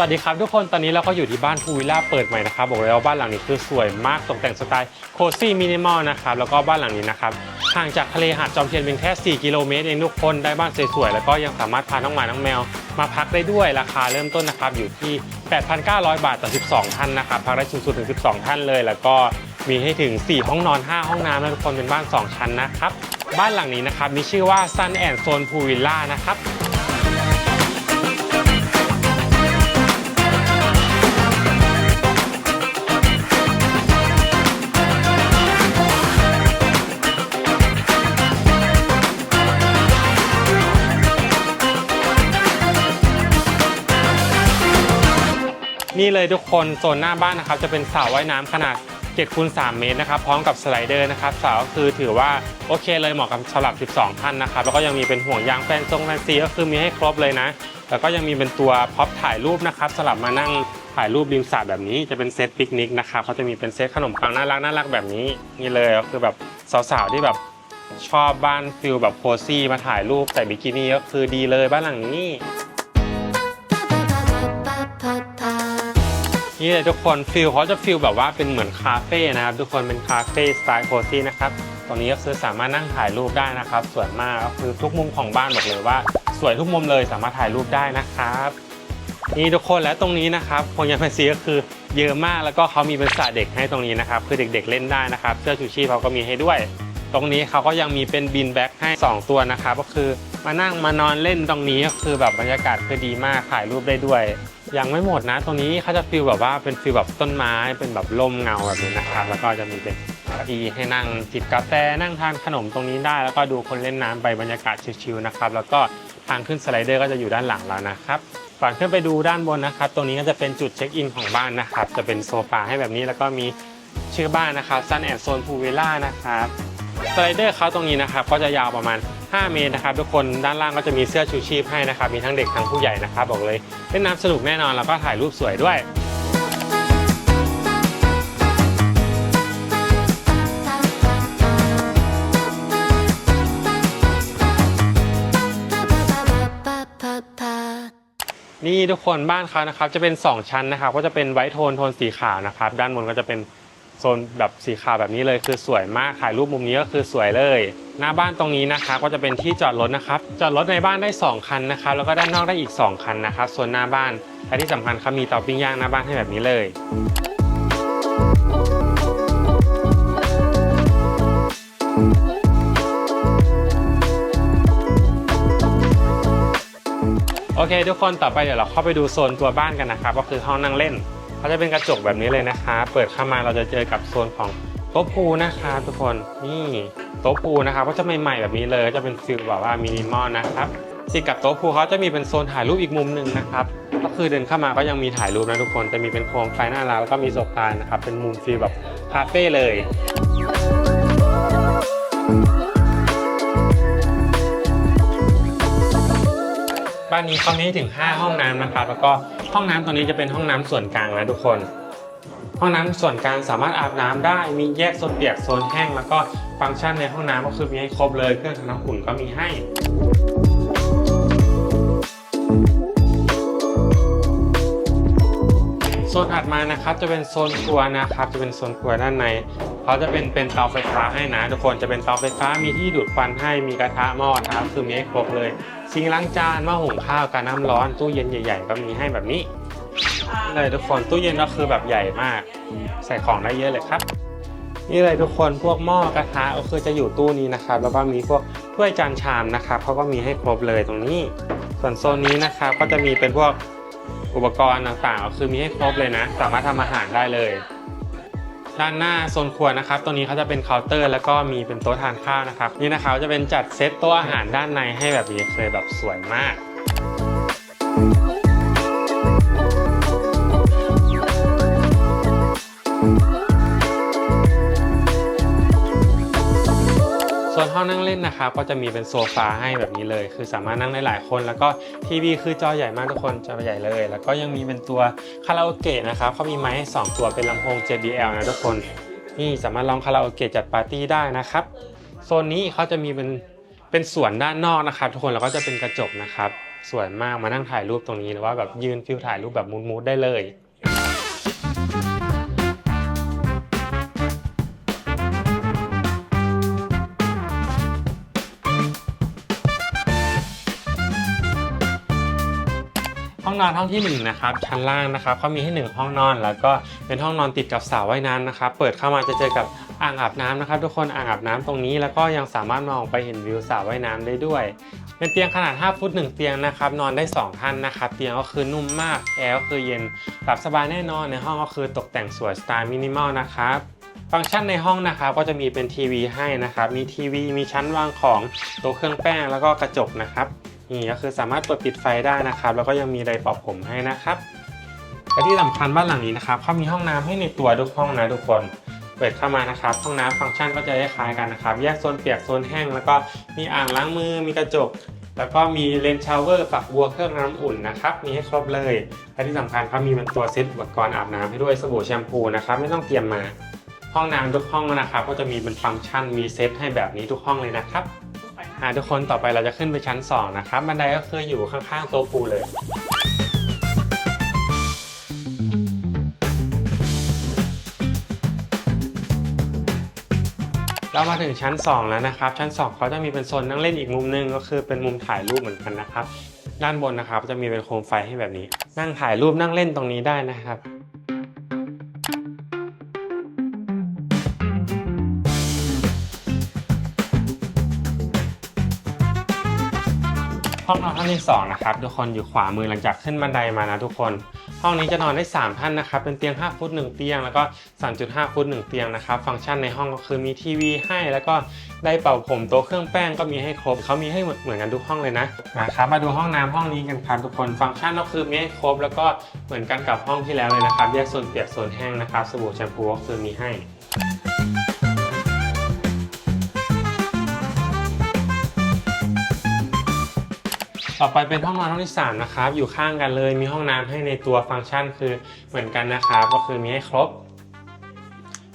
วัสดีครับทุกคนตอนนี้เราก็อยู่ที่บ้านพูวิลล่าเปิดใหม่นะครับบอกเลยว่าบ้านหลังนี้คือสวยมากตกแต่งสไตล์โคซี่มินิมอลนะครับแล้วก็บ้านหลังนี้นะครับห่างจากทะเลหาดจอมเทียนเพียงแค่ 4 กิโลเมตรเองทุกคนได้บ้านสวยๆแล้วก็ยังสามารถพาน้องหมาน้องแมว มาพักได้ด้วยราคาเริ่มต้นนะครับอยู่ที่ 8,900 บาทต่อ 12 ท่านนะครับพักได้สูงสุดถึง 12 ท่านเลย แล้วก็มีให้ถึง 4 ห้องนอน 5 ห้องน้ำนะทุกคนเป็นบ้าน 2 ชั้นนะครับบ้านหลังนี้นะครับมีชื่อว่า Sun and Zone Pool Villa นะครับ นี่เลยทุกคนโซนหน้าบ้านนะครับจะเป็นสระว่ายน้ำขนาด7คูณ3เมตรนะครับพร้อมกับสไลเดอร์นะครับสระก็คือถือว่าโอเคเลยเหมาะกับสำหรับ 12 ท่านนะครับแล้วก็ยังมีเป็นห่วงยางแฟนทรงแฟนซีก็คือมีให้ครบเลยนะ แล้วก็ยังมีเป็นตัวพ็อปถ่ายรูปนะครับสลับมานั่งถ่ายรูปริมสระแบบนี้จะเป็นเซตปิกนิกนะครับเขาจะมีเป็นเซตขนมปังน่ารักน่ารักแบบนี้นี่เลยก็คือแบบสาวๆที่แบบชอบบ้านฟิลแบบโคซี่มาถ่ายรูปใส่บิกินี่ก็คือดีเลยบ้านหลังนี้ นี่เลยทุกคนฟิลเขาจะฟิลแบบว่าเป็นเหมือนคาเฟ่นะครับ ทุกคนเป็นคาเฟ่สไตล์โคซี่นะครับตรงนี้ก็คือสามารถนั่งถ่ายรูปได้นะครับสวยมากก็คือทุกมุมของบ้านบอกเลยว่า สวยทุกมุมเลยสามารถถ่ายรูปได้นะครับนี่ทุกคนและตรงนี้นะครับคงยังเป็นซีก็คือเยอะมากแล้วก็เขามีเป็นสระเด็กให้ตรงนี้นะครับคือเด็กๆเล่นได้นะครับเสื้อชูชีพเขาก็มีให้ด้วย ตรงนี้เขาก็ยังมีเป็นบินแบ็กให้ 2 ตัวนะครับก็คือมานั่งมานอนเล่นตรงนี้ก็คือแบบบรรยากาศคือดีมากถ่ายรูปได้ด้วย ยังไม่หมดนะ ตรงนี้เขาจะฟิลแบบว่าเป็นฟิลแบบต้นไม้เป็นแบบร่มเงาแบบนี้นะครับ แล้วก็จะมีเป็นเก้าอี้ให้นั่งจิบกาแฟนั่งทานขนมตรงนี้ได้ แล้วก็ดูคนเล่นน้ำไปบรรยากาศชิลๆนะครับ แล้วก็ทางขึ้นสไลเดอร์ก็จะอยู่ด้านหลังแล้วนะครับก่อนขึ้นไปดูด้านบนนะครับ ตรงนี้ก็จะเป็นจุดเช็คอินของบ้านนะครับ จะเป็นโซฟาให้แบบนี้แล้วก็มีชื่อบ้านนะครับซันแอนโซนพูเวลล่านะครับสไลเดอร์เขาตรงนี้นะครับ ก็จะยาวประมาณ 5 เมตรนะครับทุกคนด้านล่างก็จะมีเสื้อชูชีพให้นะครับมีทั้งเด็กทั้งผู้ใหญ่นะครับบอกเลยเล่นน้ำสนุกแน่นอนแล้วก็ถ่ายรูปสวยด้วยนี่ทุกคนบ้านเขานะครับจะเป็น 2 ชั้นนะครับก็จะเป็นไวท์โทนโทนสีขาวนะครับด้านบนก็จะเป็น โซนแบบสีขาวแบบนี้เลยคือสวยมากถ่ายรูปมุมนี้ก็คือสวยเลย หน้าบ้านตรงนี้นะครับก็จะเป็นที่จอดรถนะครับจอดรถในบ้านได้ 2 คันนะครับแล้วก็ด้านนอกได้อีก 2 คันนะครับส่วนหน้าบ้านและที่สำคัญเขามีเตาปิ้งย่างหน้าบ้านให้แบบนี้เลยโอเค ทุกคนต่อไปเดี๋ยวเราเข้าไปดูโซนตัวบ้านกันนะครับก็คือห้องนั่งเล่น เขาจะเป็นกระจกแบบนี้เลยนะคะ เปิดเข้ามาเราจะเจอกับโซนของโต๊ะพูนะครับทุกคนนี่โต๊ะพูนะครับก็จะใหม่ๆแบบนี้เลยจะเป็นฟิลแบบว่ามินิมอลนะครับติดกับโต๊ะพูเขาจะมีเป็นโซนถ่ายรูปอีกมุมหนึ่งนะครับก็คือเดินเข้ามาก็ยังมีถ่ายรูปนะทุกคนจะมีเป็นโคมไฟหน้าร้านแล้วก็มีโซฟานะครับเป็นมุมฟิลแบบคาเฟ่เลยบ้านนี้เขามีถึง 5 ห้องน้ำนะครับแล้วก็ ห้องน้ำตรงนี้จะเป็นห้องน้ำส่วนกลางนะทุกคน ห้องน้ำส่วนกลางสามารถอาบน้ำได้ มีแยกโซนเปียกโซนแห้ง แล้วก็ฟังก์ชันในห้องน้ำก็คือมีให้ครบเลยเครื่องทำน้ำอุ่นก็มีให้โซนถัดมานะครับจะเป็นโซนครัวนะครับจะเป็นโซนครัวด้านใน เขาจะเป็นเป็นเตาไฟฟ้าให้นะทุกคนจะเป็นเตาไฟฟ้ามีที่ดูดควันให้มีกระทะหม้อนะครับคือมีให้ครบเลยซิงล้างจานหม้อหุงข้าวการน้ำร้อนตู้เย็นใหญ่ ๆ ก็มีให้แบบนี้เลยทุกคนตู้เย็นก็คือแบบใหญ่มาก ใส่ของได้เยอะเลยครับนี่เลยทุกคนพวกหม้อกระทะก็คือจะอยู่ตู้นี้นะครับ แล้วก็มีพวกถ้วยจานชามนะครับเขาก็มีให้ครบเลยตรงนี้ ส่วนโซนนี้นะครับก็จะมีเป็นพวกอุปกรณ์ต่างๆก็คือมีให้ครบเลยนะ สามารถทำอาหารได้เลย ด้านหน้าโซนครัวนะครับตรงนี้เขาจะเป็นเคาน์เตอร์ แล้วก็มีเป็นโต๊ะทานข้าวนะครับนี่นะครับจะเป็นจัดเซตโต๊ะอาหารด้านในให้แบบนี้เคยแบบสวยมาก องนั่งเล่นนะครับก็จะมีเป็นโซฟาให้แบบนี้เลย คือสามารถนั่งได้หลายคน แล้วก็ทีวีคือจอใหญ่มากทุกคนจอใหญ่เลย แล้วก็ยังมีเป็นตัวคาราโอเกะนะครับเขามีไม้ให้สองตัวเป็นลำโพง JBL นะทุกคนนี่สามารถลองคาราโอเกะจัดปาร์ตี้ได้นะครับโซนนี้เขาจะมีเป็นเป็นสวนด้านนอกนะครับ ทุกคนแล้วก็จะเป็นกระจกนะครับสวยมากมานั่งถ่ายรูปตรงนี้หรือว่าแบบยืนฟิลถ่ายรูปแบบมูดๆได้เลย นอนห้องที่หนึ่งนะครับชั้นล่างนะครับเขามีให้หนึ่งห้องนอน แล้วก็เป็นห้องนอนติดกับสระว่ายน้ำนะครับเปิดเข้ามาจะเจอกับอ่างอาบน้ำนะครับ ทุกคนอ่างอาบน้ำตรงนี้ แล้วก็ยังสามารถมองไปเห็นวิวสระว่ายน้ำได้ด้วยเป็นเตียงขนาด 5 ฟุต 1 เตียงนะครับนอนได้ 2 ท่านนะครับเตียงก็คือนุ่มมากแอร์ก็คือเย็นหลับสบายแน่นอนในห้องก็คือตกแต่งสวยสไตล์มินิมอลนะครับฟังก์ชันในห้องนะครับก็จะมีเป็นทีวีให้นะครับมีทีวีมีชั้นวางของโต๊ะเครื่องแป้งแล้วก็กระจกนะครับ นี่ก็คือสามารถเปิดปิดไฟได้นะครับ แล้วก็ยังมีไดร์เป่าผมให้นะครับและที่สำคัญบ้านหลังนี้นะครับเขามีห้องน้ำให้ในตัวทุกห้องนะทุกคนเปิดเข้ามานะครับ ห้องน้ำฟังก์ชันก็จะคล้ายๆกันนะครับ แยกโซนเปียกโซนแห้ง แล้วก็มีอ่างล้างมือมีกระจก แล้วก็มีเลนชาวเวอร์ฝักบัวเครื่องน้ำอุ่นนะครับ มีให้ครบเลย และที่สำคัญเขามีเป็นตัวเซตอุปกรณ์อาบน้ำให้ด้วยสบู่แชมพูนะครับ ไม่ต้องเตรียมมา ห้องน้ำทุกห้องนะครับ ก็จะมีเป็นฟังก์ชันมีเซตให้แบบนี้ทุกห้องเลยนะครับ อ่าทุกคนต่อไปเราจะขึ้นไปชั้น 2 นะครับบันไดก็คืออยู่ข้างๆโต๊ะปูเลยเรามาถึงชั้น 2 แล้วนะครับ ชั้น 2 เขาจะมีเป็นโซนนั่งเล่นอีกมุมหนึงก็คือเป็นมุมถ่ายรูปเหมือนกันนะครับ ด้านบนนะครับจะมีเป็นโคมไฟให้แบบนี้ นั่งถ่ายรูปนั่งเล่นตรงนี้ได้นะครับ ห้องนอนห้องที่2นะครับทุกคนอยู่ขวามือหลังจากขึ้นบันไดมานะทุกคน ห้องนี้จะนอนได้ 3 ท่านนะครับเป็นเตียง 5 ฟุต 1 เตียง แล้วก็ 3.5 ฟุต 1 เตียงนะครับฟังก์ชันในห้องก็คือมีทีวีให้ แล้วก็ได้เป่าผมโต๊ะเครื่องแป้งก็มีให้ครบเขามีให้เหมือนกันทุกห้องเลยนะนะครับมาดูห้องน้ำห้องนี้กันครับทุกคนฟังก์ชันก็คือมีให้ครบ แล้วก็เหมือนกันกับห้องที่แล้วเลยนะครับแยกโซนเปียกโซนแห้งนะครับสบู่แชมพูก็คือมีให้ ต่อไปเป็นห้องนอนห้องที่3นะครับอยู่ข้างกันเลยมีห้องน้ำให้ในตัวฟังก์ชันคือเหมือนกันนะครับ ก็คือมีให้ครบ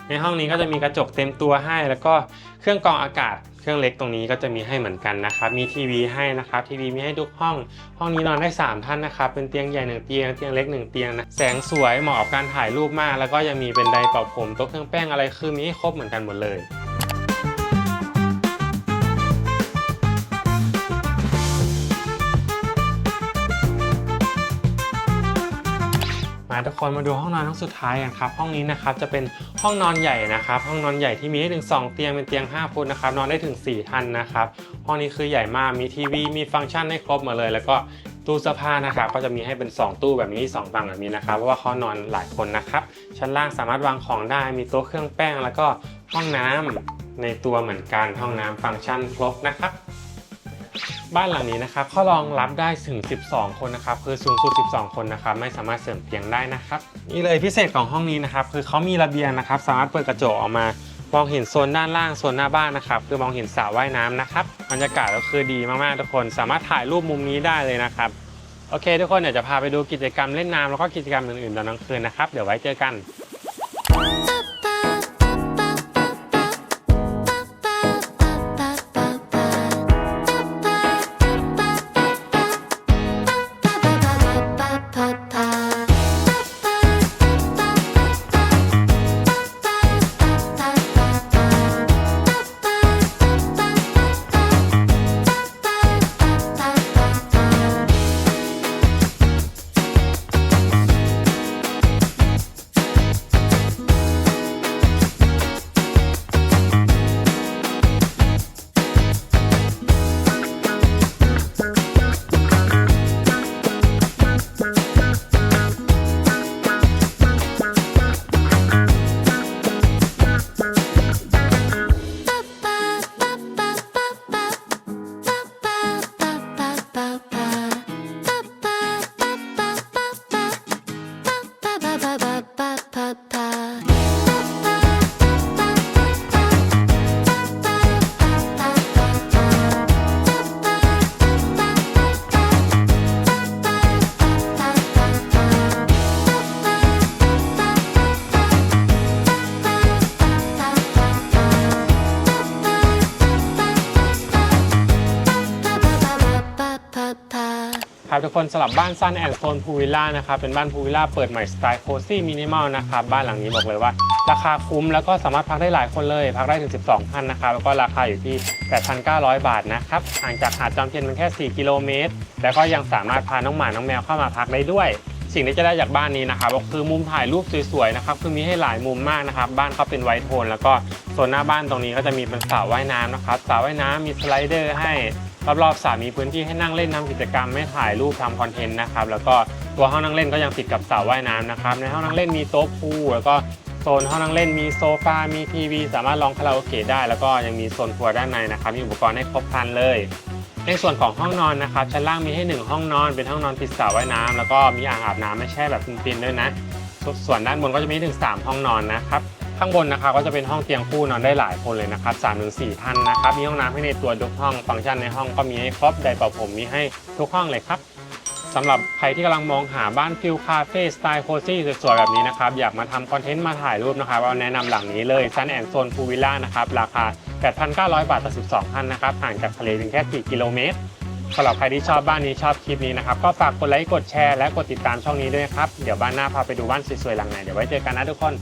ในห้องนี้ก็จะมีกระจกเต็มตัวให้ แล้วก็เครื่องกรองอากาศเครื่องเล็กตรงนี้ก็จะมีให้เหมือนกันนะครับ มีทีวีให้นะครับ ทีวีมีให้ทุกห้อง ห้องนี้นอนได้ 3 ท่านนะครับ เป็นเตียงใหญ่หนึ่งเตียง เตียงเล็กหนึ่งเตียงนะ แสงสวยเหมาะกับการถ่ายรูปมาก แล้วก็ยังมีเป็นไดร์เป่าผม โต๊ะเครื่องแป้งอะไร คือมีให้ครบเหมือนกันหมดเลย คนมาดูห้องนอนห้องสุดท้ายกันครับห้องนี้นะครับจะเป็นห้องนอนใหญ่นะครับ ห้องนอนใหญ่ที่มีให้ถึง 2 เตียงเป็นเตียง 5 ฟุตนะครับนอนได้ถึง 4 ท่านนะครับห้องนี้คือใหญ่มากมีทีวีมีฟังก์ชันให้ครบหมดเลย แล้วก็ตู้เสื้อผ้านะครับก็จะมีให้เป็น 2 ตู้แบบนี้ 2 ฝั่งแบบนี้นะครับเพราะว่าเขานอนหลายคนนะครับชั้นล่างสามารถวางของได้มีโต๊ะเครื่องแป้ง แล้วก็ห้องน้ำในตัวเหมือนกันห้องน้ำฟังก์ชันครบนะครับ บ้านหลังนี้นะครับเขารองรับได้ถึง 12 คนนะครับคือสูงสุด 12 คนนะครับไม่สามารถเสริมเตียงได้นะครับนี่เลยพิเศษของห้องนี้นะครับคือเขามีระเบียงนะครับ สามารถเปิดกระจกออกมามองเห็นโซนด้านล่างโซนหน้าบ้านนะครับคือมองเห็นสระว่ายน้ำนะครับบรรยากาศก็คือดีมากๆทุกคน สามารถถ่ายรูปมุมนี้ได้เลยนะครับโอเค ทุกคนเดี๋ยวจะพาไปดูกิจกรรมเล่นน้ำแล้วก็กิจกรรมอื่นๆตอนกลางคืนนะครับเดี๋ยวไว้เจอกัน「 นะครับทุกคนสำหรับบ้านซันแอนด์โซนพูวิลล่านะครับเป็นบ้านพูวิลล่าเปิดใหม่สไตล์โคซี่มินิมอลนะครับบ้านหลังนี้บอกเลยว่า ราคาคุ้มแล้วก็สามารถพักได้หลายคนเลย พักได้ถึง 12ท่านนะครับแล้วก็ราคาอยู่ที่ 8,900 บาทนะครับห่างจากหาดจอมเทียนเพียงแค่ 4 กิโลเมตร แล้วก็ยังสามารถพาน้องหมาน้องแมวเข้ามาพักได้ด้วยสิ่งที่จะได้จากบ้านนี้นะครับก็คือมุมถ่ายรูปสวยๆนะครับคือมีให้หลายมุมมากนะครับ บ้านเขาเป็นไวท์โทน แล้วก็โซนหน้าบ้านตรงนี้ก็จะมีเป็นสระว่ายน้ำนะครับสระว่ายน้ำมีสไลเดอร์ให้ รอบๆสระมีพื้นที่ให้นั่งเล่นทำกิจกรรมไม่ถ่ายรูปทำคอนเทนต์นะครับแล้วก็ตัวห้องนั่งเล่นก็ยังติดกับสระว่ายน้ำนะครับในห้องนั่งเล่นมีโต๊ะพูลแล้วก็โซนห้องนั่งเล่นมีโซฟา มีทีวี สามารถลองคาราโอเกะได้ แล้วก็ยังมีโซนครัวด้านในนะครับ มีอุปกรณ์ให้ครบครันเลย ในส่วนของห้องนอนนะครับ ชั้นล่างมีให้ 1 ห้องนอน เป็นห้องนอนติดสระว่ายน้ำแล้วก็มีอ่างอาบน้ำไม่ใช่แบบฟินๆด้วยนะสส่วนด้านบนก็จะมีถึง3ห้องนอนนะครับ ข้างบนนะครับก็จะเป็นห้องเตียงคู่นอนได้หลายคนเลยนะครับ3ถึง4ท่านนะครับ มีห้องน้ำให้ในตัวทุกห้อง ฟังก์ชันในห้องก็มีให้ครบไดร์เป่าผมมีให้ทุกห้องเลยครับสำหรับใครที่กำลังมองหาบ้านฟิลคาเฟ่สไตล์โคซี่สวยๆแบบนี้นะครับ อยากมาทำคอนเทนต์มาถ่ายรูปนะครับก็แนะนำหลังนี้เลยซันแอนโซนพูวิลล่านะครับ ราคา 8,900 บาทต่อ 12ท่านนะครับ ห่างจากทะเลเพียงแค่ 4 กิโลเมตรสำหรับใครที่ชอบบ้านนี้ชอบคลิปนี้นะครับ ก็ฝากกดไลค์กดแชร์และกดติดตามช่องนี้ด้วยครับ เดี๋ยวบ้านหน้าพาไปดูบ้านสวยๆหลังไหนเดี๋ยวไว้เจอกันนะทุกคน